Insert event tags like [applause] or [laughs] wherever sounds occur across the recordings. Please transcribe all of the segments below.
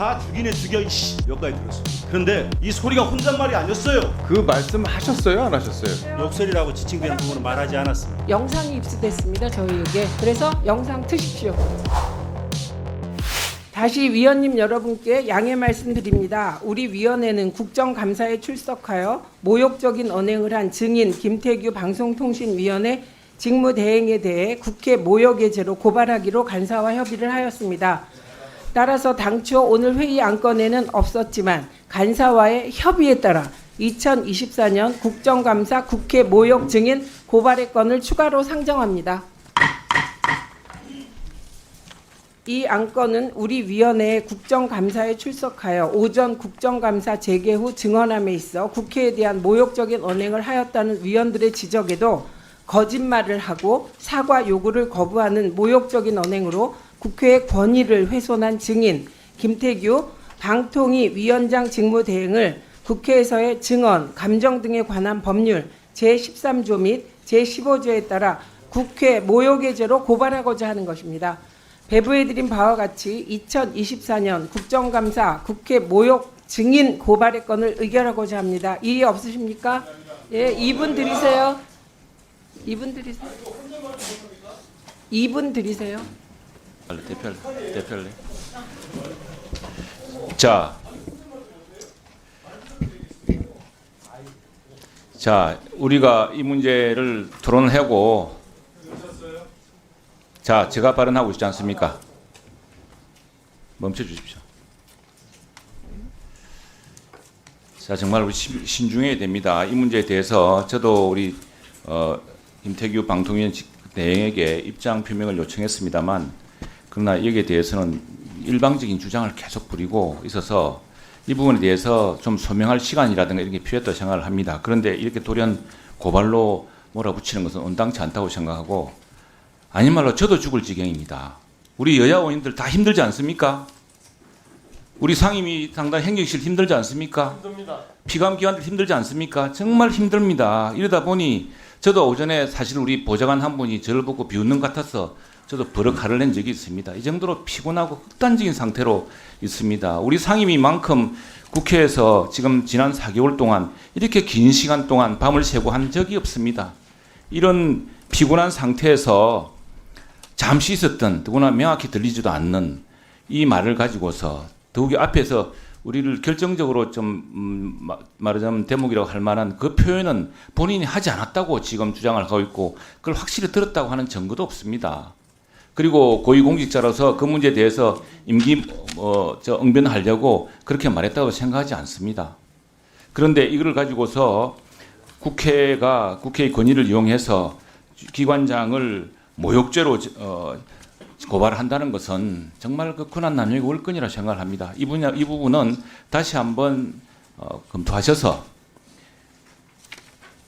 다 죽이네 죽여 이씨 여기까지 들었어. 그런데 이 소리가 혼잣말이 아니었어요. 그 말씀 하셨어요, 안 하셨어요? 욕설이라고 지칭되는 부분은 말하지 않았습니다. 영상이 입수됐습니다. 저희에게. 그래서 영상 트십시오. 다시 위원님 여러분께 양해 말씀드립니다. 우리 위원회는 국정감사에 출석하여 모욕적인 언행을 한 증인 김태규 방송통신위원회 직무대행에 대해 국회 모욕의 죄로 고발하기로 간사와 협의를 하였습니다. 따라서 당초 오늘 회의 안건에는 없었지만 간사와의 협의에 따라 2024년 국정감사 국회 모욕 증인 고발의 건을 추가로 상정합니다. 이 안건은 우리 위원회의 국정감사에 출석하여 오전 국정감사 재개 후 증언함에 있어 국회에 대한 모욕적인 언행을 하였다는 위원들의 지적에도 거짓말을 하고 사과 요구를 거부하는 모욕적인 언행으로 국회의 권위를 훼손한 증인 김태규 방통위 위원장 직무 대행을 국회에서의 증언, 감정 등에 관한 법률 제13조 및 제15조에 따라 국회 모욕의 죄로 고발하고자 하는 것입니다. 배부해드린 바와 같이 2024년 국정감사 국회 모욕 증인 고발의 건을 의결하고자 합니다. 이의 없으십니까? 예, 2분 드리세요. 2분 드리세요. 2분 드리세요. 빨리 대표 대표할래. 자, 자 우리가 이 문제를 토론하고 자 제가 발언하고 있지 않습니까? 멈춰 주십시오. 자 정말 우리 신- 신중해야 됩니다. 이 문제에 대해서 저도 우리 어, 김태규 방통위원 직- 대행에게 입장 표명을 요청했습니다만 그러나 여기에 대해서는 일방적인 주장을 계속 부리고 있어서 이 부분에 대해서 좀 소명할 시간이라든가 이런 게 필요했다고 생각을 합니다. 그런데 이렇게 돌연 고발로 몰아붙이는 것은 온당치 않다고 생각하고 아닌 말로 저도 죽을 지경입니다. 우리 여야 의원님들 다 힘들지 않습니까? 우리 상임위 상당 행정실 힘들지 않습니까? 힘듭니다. 피감기관들 힘들지 않습니까? 정말 힘듭니다. 이러다 보니 저도 오전에 사실 우리 보좌관 한 분이 저를 보고 비웃는 것 같아서 저도 버럭 화를 낸 적이 있습니다. 이 정도로 피곤하고 극단적인 상태로 있습니다. 우리 상임위만큼 국회에서 지금 지난 4개월 동안 이렇게 긴 시간 동안 밤을 새고 한 적이 없습니다. 이런 피곤한 상태에서 잠시 있었던 더구나 명확히 들리지도 않는 이 말을 가지고서 더욱이 앞에서 우리를 결정적으로 좀 음, 마- 말하자면 대목이라고 할 만한 그 표현은 본인이 하지 않았다고 지금 주장을 하고 있고 그걸 확실히 들었다고 하는 증거도 없습니다. 그리고 고위공직자로서 그 문제에 대해서 임기 어, 저 응변하려고 그렇게 말했다고 생각하지 않습니다. 그런데 이걸 가지고서 국회가 국회의 권위를 이용해서 기관장을 모욕죄로 어, 고발한다는 것은 정말 그 군한 남용의 월권이라 생각을 합니다. 이 분야 이 부분은 다시 한번 어, 검토하셔서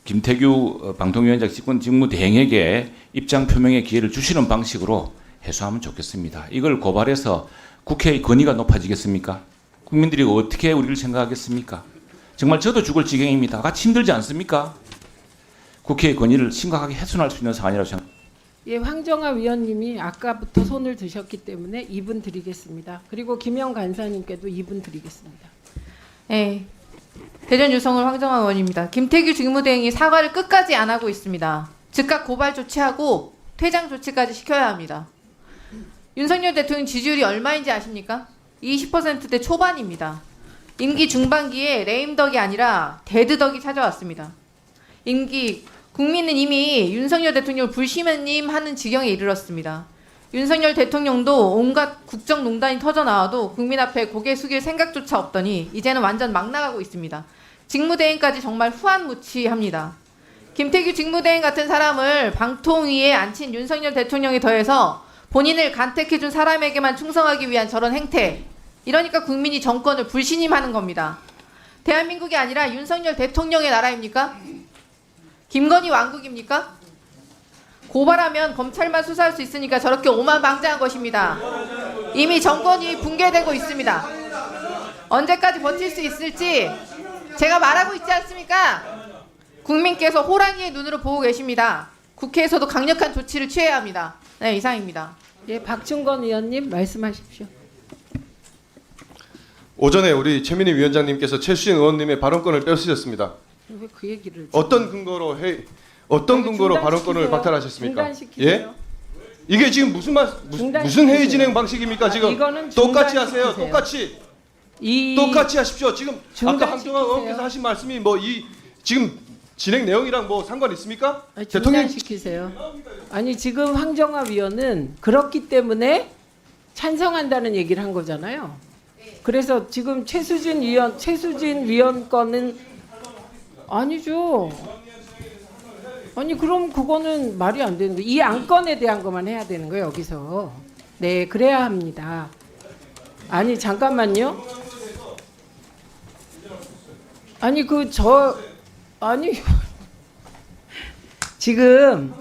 김태규 어, 방통위원장 직권 직무 대행에게 입장 표명의 기회를 주시는 방식으로 해소하면 좋겠습니다. 이걸 고발해서 국회의 권위가 높아지겠습니까? 국민들이 어떻게 우리를 생각하겠습니까? 정말 저도 죽을 지경입니다. 같이 힘들지 않습니까? 국회의 권위를 심각하게 훼손할 수 있는 사안이라고 생각합니다. 예, 황정아 위원님이 아까부터 손을 드셨기 때문에 2분 드리겠습니다. 그리고 김영 간사님께도 2분 드리겠습니다. 네. 대전 유성을 황정화 의원입니다. 김태규 직무대행이 사과를 끝까지 안 하고 있습니다. 즉각 고발 조치하고 퇴장 조치까지 시켜야 합니다. 윤석열 대통령 지지율이 얼마인지 아십니까? 20%대 초반입니다. 임기 중반기에 레임덕이 아니라 데드덕이 찾아왔습니다. 임기 국민은 이미 윤석열 대통령을 불시면님 하는 지경에 이르렀습니다. 윤석열 대통령도 온갖 국정농단이 터져 나와도 국민 앞에 고개 숙일 생각조차 없더니 이제는 완전 막 나가고 있습니다. 직무대행까지 정말 후한무치합니다. 김태규 직무대행 같은 사람을 방통위에 앉힌 윤석열 대통령이 더해서 본인을 간택해준 사람에게만 충성하기 위한 저런 행태. 이러니까 국민이 정권을 불신임하는 겁니다. 대한민국이 아니라 윤석열 대통령의 나라입니까? 김건희 왕국입니까? 고발하면 검찰만 수사할 수 있으니까 저렇게 오만방자한 것입니다. 이미 정권이 붕괴되고 있습니다. 언제까지 버틸 수 있을지 제가 말하고 있지 않습니까? 국민께서 호랑이의 눈으로 보고 계십니다. 국회에서도 강력한 조치를 취해야 합니다. 네, 이상입니다. 예, 박충건 의원님 말씀하십시오. 오전에 우리 최민희 위원장님께서 최수진 의원님의 발언권을 뺏으셨습니다. 왜 그 얘기를 어떤 근거로 해 어떤 근거로. 발언권을 박탈하셨습니까? 중단시키세요. 예? 이게 지금 무슨 말 무슨, 중단시키세요. 무슨 회의 진행 방식입니까 지금? 이거는 똑같이 하세요. 중단시키세요. 똑같이 이 똑같이 하십시오. 지금 아까 중단시키세요. 황정화 의원께서 하신 말씀이 뭐 이 지금 진행 내용이랑 뭐 상관 있습니까? 아니, 대통령 중단시키세요. 아니 지금 황정화 위원은 그렇기 때문에 찬성한다는 얘기를 한 거잖아요. 그래서 지금 최수진 위원 최수진 위원 거는 아니죠. 아니 그럼 그거는 말이 안 되는 거예요. 이 안건에 대한 것만 해야 되는 거예요 여기서. 네 그래야 합니다. 아니 잠깐만요. 아니 그 저 아니 [laughs] 지금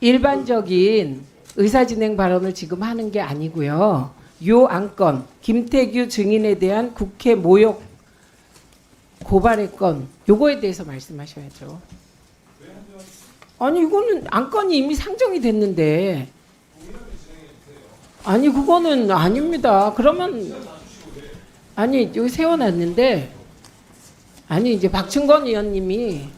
일반적인 의사진행 발언을 지금 하는 게 아니고요. 요 안건 김태규 증인에 대한 국회 모욕 고발의 건 요거에 대해서 말씀하셔야죠. 아니 이거는 안건이 이미 상정이 됐는데 아니 그거는 아닙니다. 그러면 아니 여기 세워놨는데 아니 이제 박충건 의원님이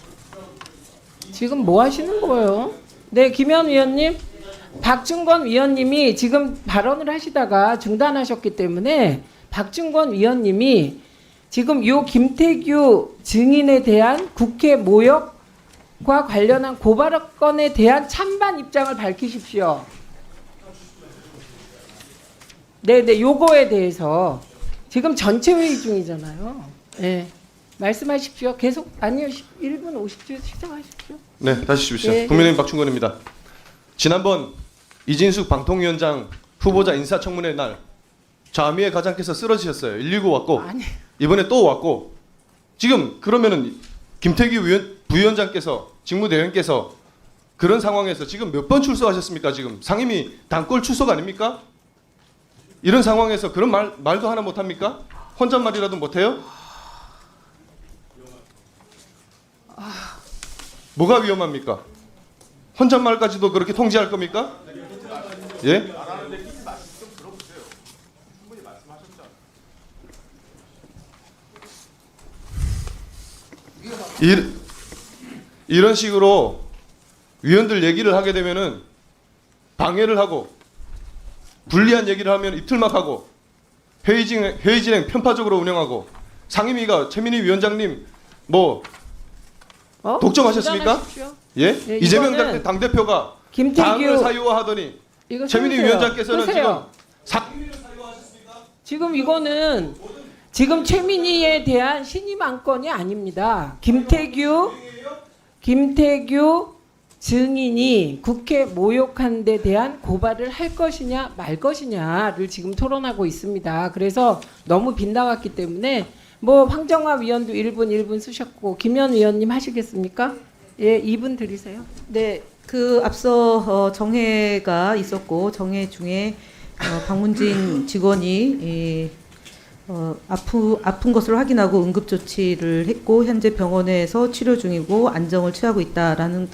지금 뭐 하시는 거예요? 네 김현 의원님 박충건 위원님이 지금 발언을 하시다가 중단하셨기 때문에 박충건 위원님이 지금 요 김태규 증인에 대한 국회 모욕과 관련한 고발건에 대한 찬반 입장을 밝히십시오. 네, 네, 요거에 대해서 지금 전체 회의 중이잖아요. 네. 말씀하십시오. 계속 아니요. 1분 50초 시작하십시오. 네, 다시 주십시오. 예, 국민의힘 박충건입니다. 지난번 이진숙 방통위원장 후보자 인사청문회 날 좌미의 가장께서 쓰러지셨어요. 119 왔고 아니, 이번에 또 왔고 지금 그러면은 김태규 위원, 부위원장께서 직무대행께서 그런 상황에서 지금 몇 번 출석하셨습니까? 지금 상임위 단골 출석 아닙니까? 이런 상황에서 그런 말 말도 하나 못 합니까? 혼잣말이라도 못 해요? 뭐가 위험합니까? 혼잣말까지도 그렇게 통제할 겁니까? 예? 이, 이런 식으로 위원들 얘기를 하게 되면은 방해를 하고 불리한 얘기를 하면 이틀막 하고 회의 진행, 회의 진행 편파적으로 운영하고 상임위가 최민희 위원장님 뭐 어? 독점하셨습니까? 예? 네, 이재명 당- 당대표가 김태규 당을 사유화하더니 최민희. 위원장께서는 쓰세요. 지금 사, 지금 이거는 지금 최민희에 대한 신임 안건이 아닙니다. 김태규 김태규 증인이 국회 모욕한 데 대한 고발을 할 것이냐 말 것이냐를 지금 토론하고 있습니다. 그래서 너무 빗나갔기 때문에 뭐 황정화 위원도 1분 1분 쓰셨고 김현 위원님 하시겠습니까? 예, 2분 드리세요. 네, 그 앞서 어, 정회가 있었고 정회 중에 어, 박문진 직원이 이, 어, 아프, 아픈 것을 확인하고 응급 조치를 했고 현재 병원에서 치료 중이고 안정을 취하고 있다라는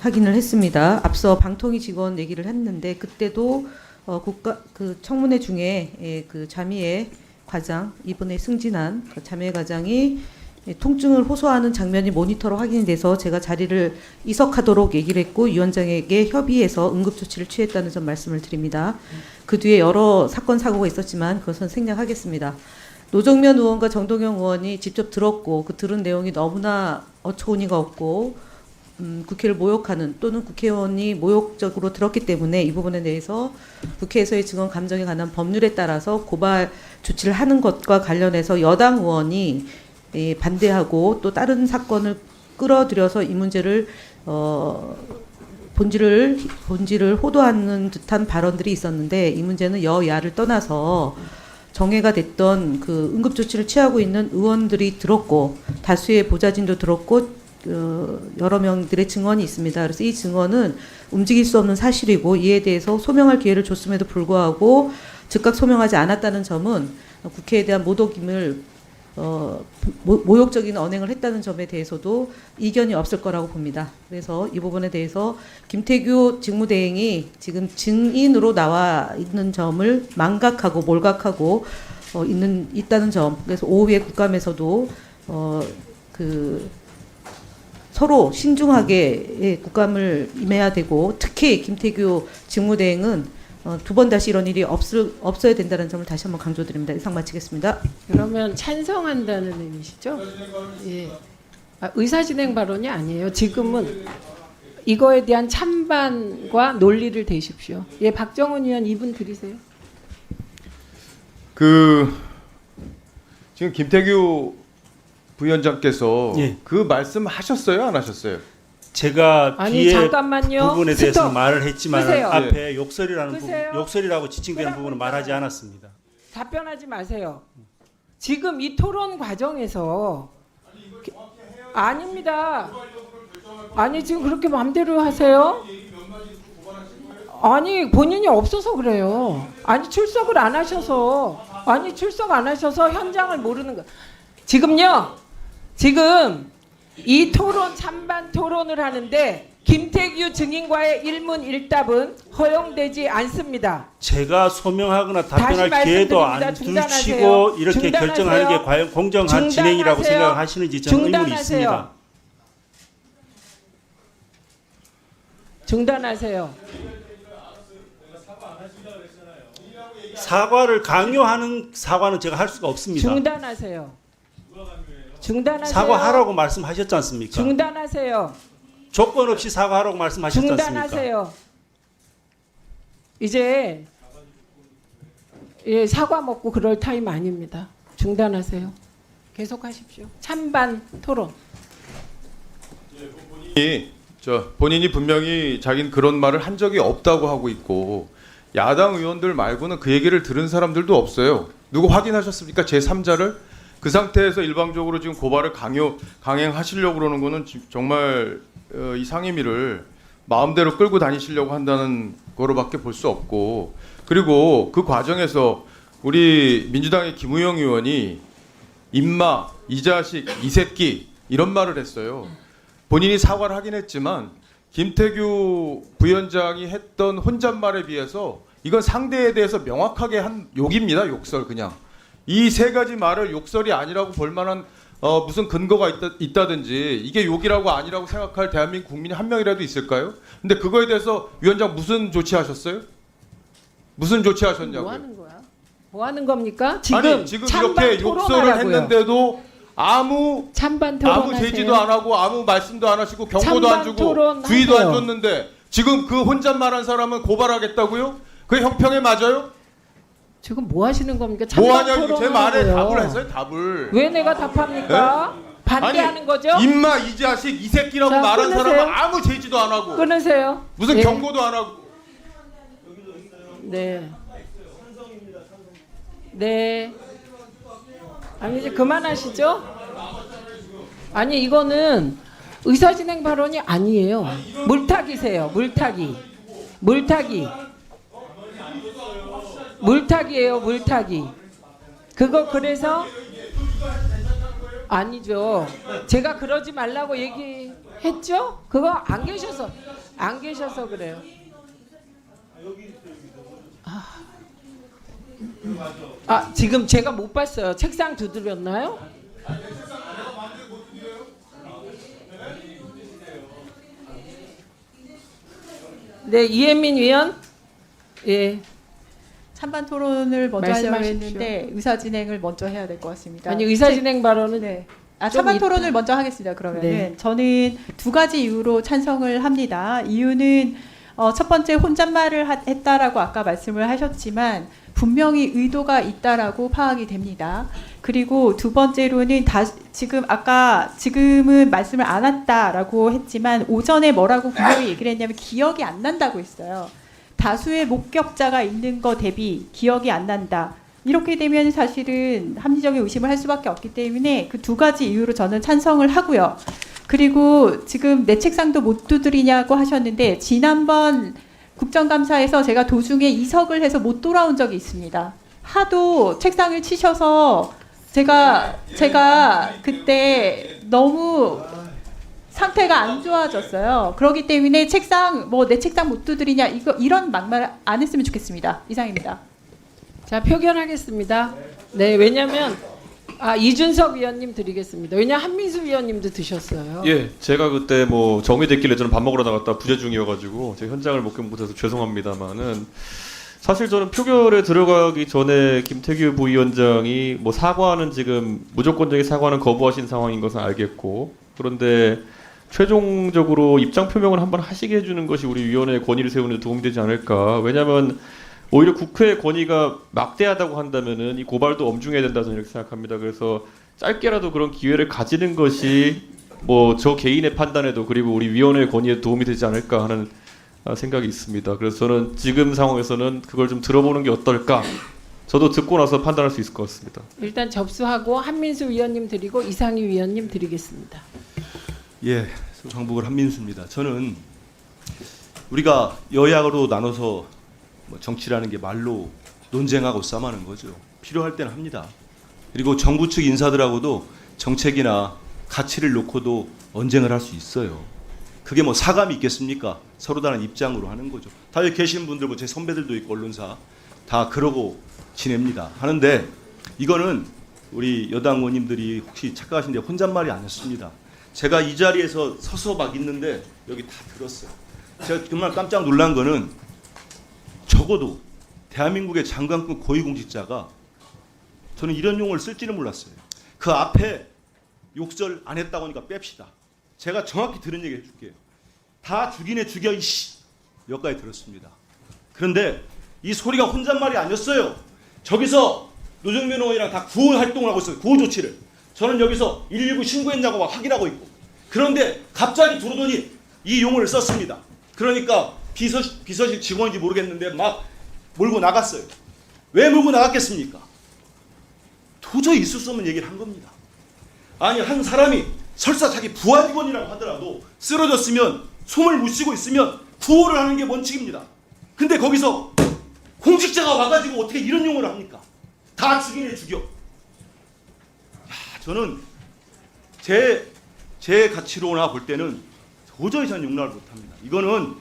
확인을 했습니다. 앞서 방통위 직원 얘기를 했는데 그때도 어, 국가 그 청문회 중에 예, 그 자미의 과장 이번에 승진한 그 자미의 과장이 예, 통증을 호소하는 장면이 모니터로 확인이 돼서 제가 자리를 이석하도록 얘기를 했고 위원장에게 협의해서 응급조치를 취했다는 점 말씀을 드립니다. 그 뒤에 여러 사건 사고가 있었지만 그것은 생략하겠습니다. 노정면 의원과 정동영 의원이 직접 들었고 그 들은 내용이 너무나 어처구니가 없고 음, 국회를 모욕하는 또는 국회의원이 모욕적으로 들었기 때문에 이 부분에 대해서 국회에서의 증언 감정에 관한 법률에 따라서 고발 조치를 하는 것과 관련해서 여당 의원이 예, 반대하고 또 다른 사건을 끌어들여서 이 문제를 어, 본질을 본질을 호도하는 듯한 발언들이 있었는데 이 문제는 여야를 떠나서 정해가 됐던 그 응급 조치를 취하고 있는 의원들이 들었고 다수의 보좌진도 들었고 어, 여러 명들의 증언이 있습니다. 그래서 이 증언은 움직일 수 없는 사실이고 이에 대해서 소명할 기회를 줬음에도 불구하고 즉각 소명하지 않았다는 점은 국회에 대한 모독임을 어, 모, 모욕적인 언행을 했다는 점에 대해서도 이견이 없을 거라고 봅니다. 그래서 이 부분에 대해서 김태규 직무대행이 지금 증인으로 나와 있는 점을 망각하고 몰각하고 어, 있는 있다는 점. 그래서 오후에 국감에서도 어, 그 서로 신중하게 예, 국감을 임해야 되고 특히 김태규 직무대행은 어, 두번 다시 이런 일이 없을, 없어야 된다는 점을 다시 한번 강조드립니다. 이상 마치겠습니다. 그러면 찬성한다는 의미시죠? 예. 아, 의사진행 발언이 아니에요. 지금은 이거에 대한 찬반과 논리를 대십시오. 예, 박정훈 의원 이분 드리세요. 그 지금 김태규 부위원장께서 예. 그 말씀 하셨어요, 안 하셨어요? 제가 아니 뒤에 잠깐만요. 부분에 대해서 스톱. 말을 했지만 끄세요. 앞에 욕설이라는 부분, 끄세요. 욕설이라고 지칭되는 부분은 말하지 않았습니다. 답변하지 마세요. 지금 이 토론 과정에서 아닙니다. 아니 지금 그렇게 마음대로 하세요? 아니 본인이 없어서 그래요. 아니 출석을 안 하셔서 아니 출석 안 하셔서 현장을 모르는 거. 지금요. 지금 이 토론 찬반 토론을 하는데 김태규 증인과의 일문일답은 허용되지 않습니다. 제가 소명하거나 답변할 기회도. 안 중단하세요. 두시고 이렇게 중단하세요. 결정하는 게 과연 공정한 진행이라고 중단하세요. 생각하시는지 저는 의문이 중단하세요. 있습니다. 중단하세요. 사과를 강요하는 사과는 제가 할 수가 없습니다. 중단하세요. 중단하세요. 사과하라고 말씀하셨지 않습니까? 중단하세요. 조건 없이 사과하라고 말씀하셨지 않습니까? 중단하세요. 이제 예, 사과 먹고 그럴 타임 아닙니다. 중단하세요. 계속하십시오. 찬반 토론. 이, 저 본인이 분명히 자기는 그런 말을 한 적이 없다고 하고 있고 야당 의원들 말고는 그 얘기를 들은 사람들도 없어요. 누구 확인하셨습니까? 제 3자를 그 상태에서 일방적으로 지금 고발을 강요 강행하시려고 그러는 거는 지- 정말 어, 이 상임위를 마음대로 끌고 다니시려고 한다는 거로밖에 볼 수 없고 그리고 그 과정에서 우리 민주당의 김우영 의원이 임마 이 자식 이 새끼 이런 말을 했어요. 본인이 사과를 하긴 했지만 김태규 부위원장이 했던 혼잣말에 비해서 이건 상대에 대해서 명확하게 한 욕입니다. 욕설 그냥. 이 세 가지 말을 욕설이 아니라고 볼 만한 어, 무슨 근거가 있다, 있다 든지 이게 욕이라고 아니라고 생각할 대한민국 국민이 한 명이라도 있을까요? 근데 그거에 대해서 위원장 무슨 조치하셨어요? 무슨 조치하셨냐고요? 뭐 하는 거야? 뭐 하는 겁니까? 지금, 아니 지금 이렇게 욕설을. 했는데도 아무 찬반 아무. 제지도 안 하고 아무 말씀도 안 하시고 경고도 안 주고 주의도 안. 줬는데 지금 그 혼잣말한 사람은 고발하겠다고요? 그 형평에 맞아요? 지금 뭐 하시는 겁니까? 뭐 하냐 제 말에. 답을 했어요 답을 왜 내가 답합니까? 반대하는 아니, 거죠? 임마 이 자식 이 새끼라고 자, 말한 끊으세요. 사람은 아무 제지도 안 하고 끊으세요. 무슨 예. 경고도 안 하고 네. 네. 아니 이제 그만하시죠. 아니 이거는 의사진행 발언이 아니에요. 물타기세요. 물타기. 물타기. 물타기예요. 물타기. 그거 그래서 아니죠. 제가 그러지 말라고 얘기했죠? 그거 안 계셔서 안 계셔서 그래요. 아 지금 제가 못 봤어요. 책상 두드렸나요? 네 이혜민 위원. 예. 찬반 토론을 먼저 하려고 말씀하십시오. 했는데 의사 진행을 먼저 해야 될 것 같습니다. 아니 의사 진행 발언은 네. 아, 좀 찬반. 토론을 먼저 하겠습니다. 그러면은 네. 저는 두 가지 이유로 찬성을 합니다. 이유는 어, 첫 번째 혼잣말을 하- 했다라고 아까 말씀을 하셨지만 분명히 의도가 있다라고 파악이 됩니다. 그리고 두 번째로는 다 지금 아까 지금은 말씀을 안 했다라고 했지만 오전에 뭐라고 분명히 얘기를 했냐면 기억이 안 난다고 했어요. 다수의 목격자가 있는 거 대비 기억이 안 난다. 이렇게 되면 사실은 합리적인 의심을 할 수밖에 없기 때문에 그 두 가지 이유로 저는 찬성을 하고요. 그리고 지금 내 책상도 못 두드리냐고 하셨는데 지난번 국정감사에서 제가 도중에 이석을 해서 못 돌아온 적이 있습니다. 하도 책상을 치셔서 제가 제가 그때 너무 상태가 안 좋아졌어요. 그렇기 때문에 책상 뭐 내 책상 못 두드리냐 이거 이런 막말 안 했으면 좋겠습니다. 이상입니다. 자 표결하겠습니다. 네 왜냐하면 아 이준석 위원님 드리겠습니다. 왜냐 한민수 위원님도 드셨어요. 예, 제가 그때 뭐 정리됐길래 저는 밥 먹으러 나갔다 부재 중이어가지고 제가 현장을 목격 못해서 죄송합니다만은 사실 저는 표결에 들어가기 전에 김태규 부위원장이 뭐 사과는 지금 무조건적인 사과는 거부하신 상황인 것은 알겠고 그런데 최종적으로 입장 표명을 한번 하시게 해주는 것이 우리 위원회의 권위를 세우는 데 도움이 되지 않을까. 왜냐하면 오히려 국회의 권위가 막대하다고 한다면은 이 고발도 엄중해야 된다 저는 이렇게 생각합니다. 그래서 짧게라도 그런 기회를 가지는 것이 뭐 저 개인의 판단에도 그리고 우리 위원회의 권위에 도움이 되지 않을까 하는 아, 생각이 있습니다. 그래서 저는 지금 상황에서는 그걸 좀 들어보는 게 어떨까. 저도 듣고 나서 판단할 수 있을 것 같습니다. 일단 접수하고 한민수 위원님 드리고 이상희 위원님 드리겠습니다. 예, 강북을 한민수입니다. 저는 우리가 여야로 나눠서 뭐 정치라는 게 말로 논쟁하고 싸움하는 거죠. 필요할 때는 합니다. 그리고 정부 측 인사들하고도 정책이나 가치를 놓고도 언쟁을 할 수 있어요. 그게 뭐 사감이 있겠습니까? 서로 다른 입장으로 하는 거죠. 다 여기 계신 분들, 뭐 제 선배들도 있고 언론사 다 그러고 지냅니다. 하는데 이거는 우리 여당 의원님들이 혹시 착각하신데 혼잣말이 아니었습니다. 제가 이 자리에서 서서 막 있는데 여기 다 들었어요. 제가 정말 깜짝 놀란 거는 적어도 대한민국의 장관급 고위공직자가 저는 이런 용어를 쓸지는 몰랐어요. 그 앞에 욕설 안 했다고 하니까 뺍시다. 제가 정확히 들은 얘기 해줄게요. 다 죽이네 죽여 이씨 여기까지 들었습니다. 그런데 이 소리가 혼잣말이 아니었어요. 저기서 노정면 의원이랑 다 구호 활동을 하고 있어요. 구호 조치를. 저는 여기서 119 신고했냐고 막 확인하고 있고. 그런데 갑자기 들어오더니 이 용어를 썼습니다. 그러니까 비서, 비서실 직원인지 모르겠는데 막 몰고 나갔어요. 왜 몰고 나갔겠습니까? 도저히 있을 수 없는 얘기를 한 겁니다. 아니 한 사람이 설사 자기 부하 직원이라고 하더라도 쓰러졌으면 숨을 못 쉬고 있으면 구호를 하는 게 원칙입니다. 근데 거기서 공직자가 와가지고 어떻게 이런 용어를 합니까? 다 죽이네 죽여. 야, 저는 제, 제 가치로나 볼 때는 도저히 저는 용납을 못합니다. 이거는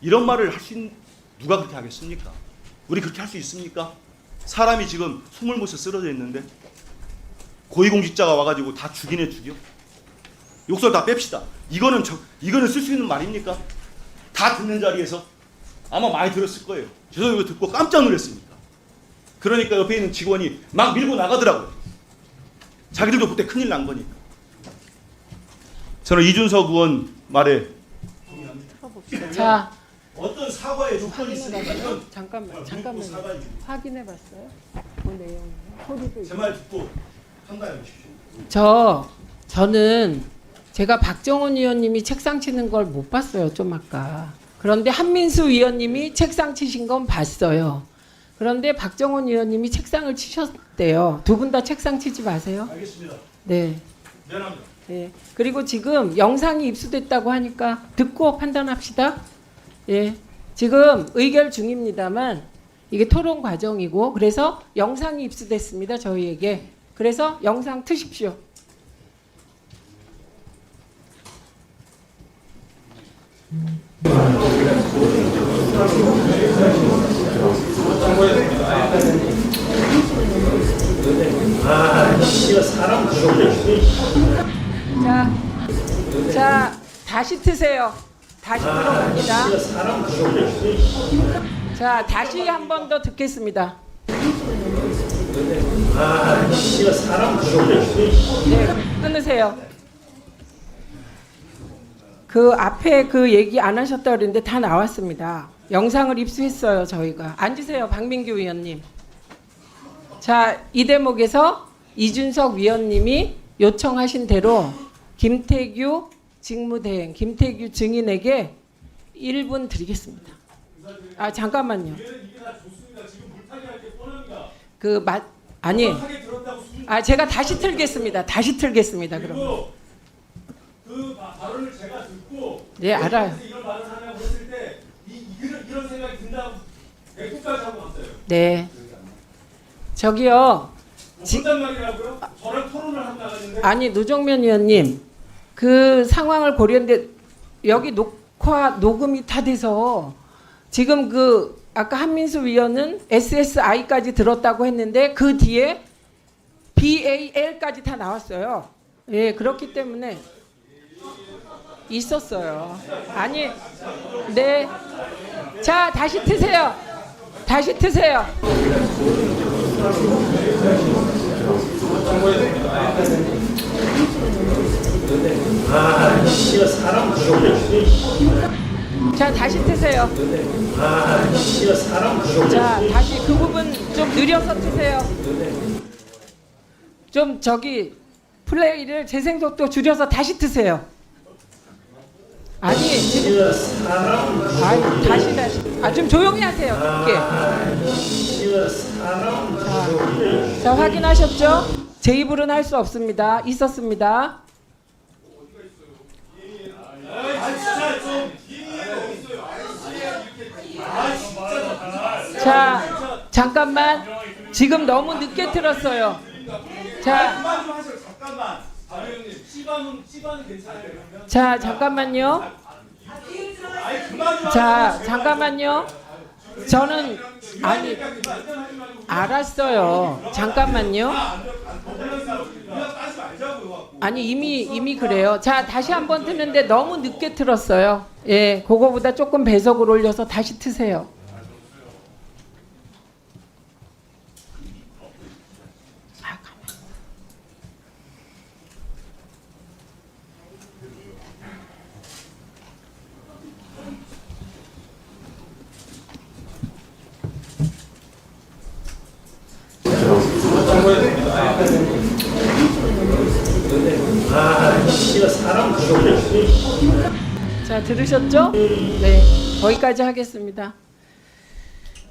이런 말을 있는 누가 그렇게 하겠습니까? 우리 그렇게 할 수 있습니까? 사람이 지금 숨을 못 쉬어 쓰러져 있는데 고위공직자가 와가지고 다 죽이네 죽여. 욕설 다 뺍시다. 이거는 저, 이거는 쓸 수 있는 말입니까? 다 듣는 자리에서 아마 많이 들었을 거예요. 저도 이거 듣고 깜짝 놀랐습니다. 그러니까 옆에 있는 직원이 막 밀고 나가더라고요. 자기들도 그때 큰일 난 거니까. 저는 이준석 의원 말에 자 어떤 사과의 조건이 있으니까요. 잠깐만 잠깐만요. 사과해 확인해 봤어요? 그 내용 소리도. 제말 듣고 판단해 주십시오. 저 저는 제가 박정원 의원님이 책상 치는 걸 못 봤어요 좀 아까 그런데 한민수 위원님이 책상 치신 건 봤어요 그런데 박정원 의원님이 책상을 치셨대요. 두 분 다 책상 치지 마세요. 알겠습니다. 네, 미안합니다. 네 그리고 지금 영상이 입수됐다고 하니까 듣고 판단합시다. 예. 지금 의결 중입니다만 이게 토론 과정이고 그래서 영상이 입수됐습니다 저희에게. 그래서 영상 트십시오. 자, 자 다시 트세요. 다시 들어갑니다. 자, 다시 한 번 더 듣겠습니다. 네, 끊으세요. 그 앞에 그 얘기 안 하셨다 그랬는데 다 나왔습니다. 영상을 입수했어요, 저희가. 앉으세요, 박민규 의원님. 자, 이 대목에서 이준석 위원님이 요청하신 대로 김태규 직무대행, 김태규 증인에게 1분 드리겠습니다. 아, 잠깐만요. 그 맛, 아니. 아, 제가 다시 틀겠습니다. 다시 틀겠습니다, 그럼. 그 발언을 제가 듣고 네, 알아요. 이런 생각이 든다고 대꾸까지 하고 왔어요. 네. 저기요. 지- 아니 노정면 의원님 그 상황을 고려했는데 여기 녹화 녹음이 다 돼서 지금 그 아까 한민수 위원은 SSI까지 들었다고 했는데 그 뒤에 BAL까지 다 나왔어요. 예 그렇기 때문에 있었어요. 아니 네. 자 다시 트세요. 다시 트세요. 자 다시 트세요. 자 다시 그 부분 좀 느려서 트세요. 좀 저기 플레이를 재생 속도 줄여서 다시 트세요. 아니 지금 아니 다시 다시 아 좀 조용히 하세요. 이렇게. 자, 자 확인하셨죠? 제 입으로는 할 수 없습니다. 있었습니다. 자, 잠깐만. 지금 너무 늦게 틀었어요. 자, 자, 잠깐만요. 자, 잠깐만요. 저는 아니 알았어요. 잠깐만요. 아니 이미 이미 그래요. 자 다시 한 번 트는데 너무 늦게 틀었어요. 예, 그거보다 조금 배속을 올려서 다시 트세요. 자 들으셨죠? 네 거기까지 하겠습니다.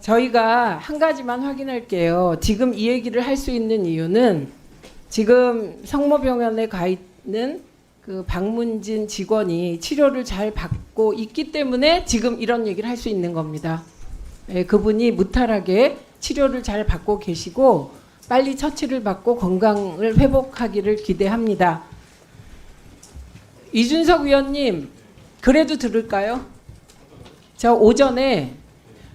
저희가 한 가지만 확인할게요. 지금 이 얘기를 할 수 있는 이유는 지금 성모병원에 가 있는 그 박문진 직원이 치료를 잘 받고 있기 때문에 지금 이런 얘기를 할 수 있는 겁니다. 예, 그분이 무탈하게 치료를 잘 받고 계시고 빨리 처치를 받고 건강을 회복하기를 기대합니다. 이준석 위원님, 그래도 들을까요? 저 오전에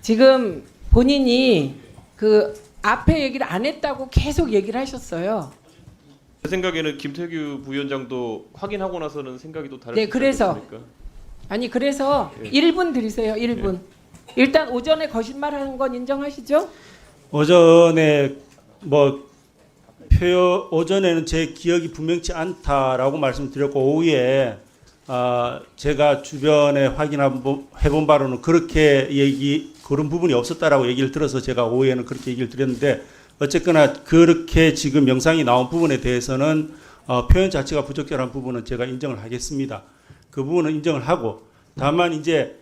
지금 본인이 그 앞에 얘기를 안 했다고 계속 얘기를 하셨어요. 제 생각에는 김태규 부위원장도 확인하고 나서는 생각이 또 다를 네, 그래서. 않겠습니까? 아니 그래서 예. 1분 드리세요. 1분. 일단 오전에 거짓말 하는 건 인정하시죠? 오전에 뭐표 오전에는 제 기억이 분명치 않다라고 말씀드렸고 오후에 아 제가 주변에 확인해본 바로는 그렇게 얘기 그런 부분이 없었다라고 얘기를 들어서 제가 오후에는 그렇게 얘기를 드렸는데 어쨌거나 그렇게 지금 영상이 나온 부분에 대해서는 어, 표현 자체가 부적절한 부분은 제가 인정을 하겠습니다. 그 부분은 인정을 하고 다만 이제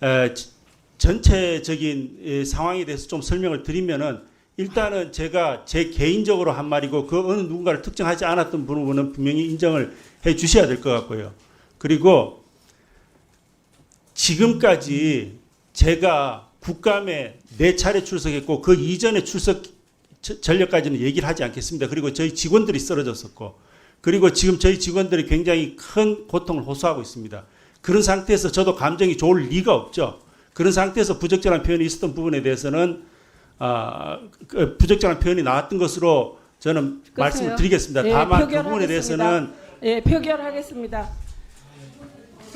에, 지- 전체적인 이 상황에 대해서 좀 설명을 드리면은 일단은 제가 제 개인적으로 한 말이고 그 어느 누군가를 특정하지 않았던 부분은 분명히 인정을 해 주셔야 될 것 같고요. 그리고 지금까지 제가 국감에 네 차례 출석했고 그 이전에 출석 저- 전력까지는 얘기를 하지 않겠습니다. 그리고 저희 직원들이 쓰러졌었고 그리고 지금 저희 직원들이 굉장히 큰 고통을 호소하고 있습니다. 그런 상태에서 저도 감정이 좋을 리가 없죠. 그런 상태에서 부적절한 표현이 있었던 부분에 대해서는 아, 그 부적절한 표현이 나왔던 것으로 저는 끝이에요. 말씀을 드리겠습니다. 예, 다만 그. 부분에 대해서는 예, 표결하겠습니다.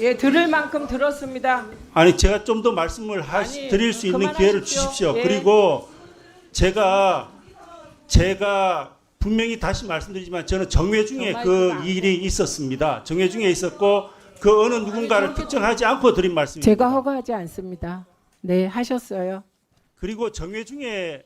예, 들을 만큼 들었습니다. 아니 제가 좀 더 말씀을 하, 아니, 드릴 수 있는 기회를. 주십시오. 예. 그리고 제가 제가 분명히 다시 말씀드리지만 저는 정회 중에 그 일이 있었습니다. 정회 중에 있었고 그 어느 누군가를 그렇게 특정하지 않고 드린 말씀입니다. 제가 허가하지 않습니다. 네, 하셨어요. 그리고 정회 중에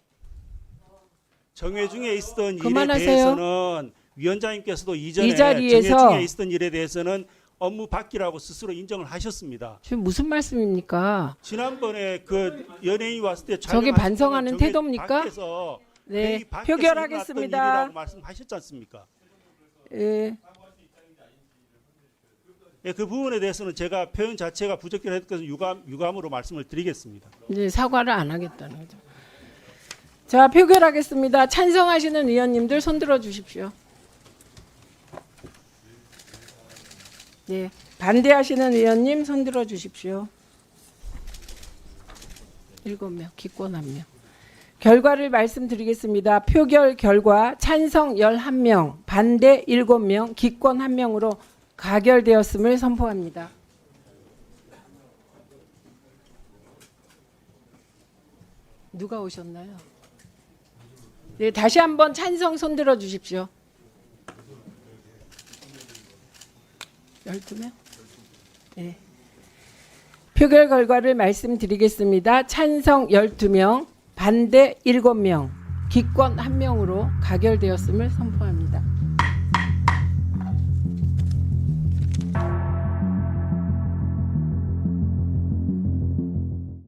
정회 중에 있었던 일에 그만하세요. 대해서는 위원장님께서도 이전에 이 자리에서- 정회 중에 있었던 일에 대해서는 업무 바뀌라고 스스로 인정을 하셨습니다. 지금 무슨 말씀입니까? 지난번에 그 연예인이 왔을 때 저게 반성하는 정회 태도입니까? 밖에서 네, 회의 밖에서 일어났던 표결하겠습니다. 일이라고 말씀하셨지 않습니까? 예, 예, 그 부분에 대해서는 제가 표현 자체가 부적절했던 유감 유감으로 말씀을 드리겠습니다. 이제 사과를 안 하겠다는 거죠. 자, 표결하겠습니다. 찬성하시는 의원님들 손 들어 주십시오. 네. 반대하시는 의원님 손 들어 주십시오. 일곱 명, 기권 한 명. 결과를 말씀드리겠습니다. 표결 결과 찬성 11명, 반대 7명, 기권 1명으로 가결되었음을 선포합니다. 누가 오셨나요? 네, 다시 한번 찬성 손들어 주십시오. 12명? 네. 표결 결과를 말씀드리겠습니다. 찬성 12명, 반대 7명, 기권 1명으로 가결되었음을 선포합니다.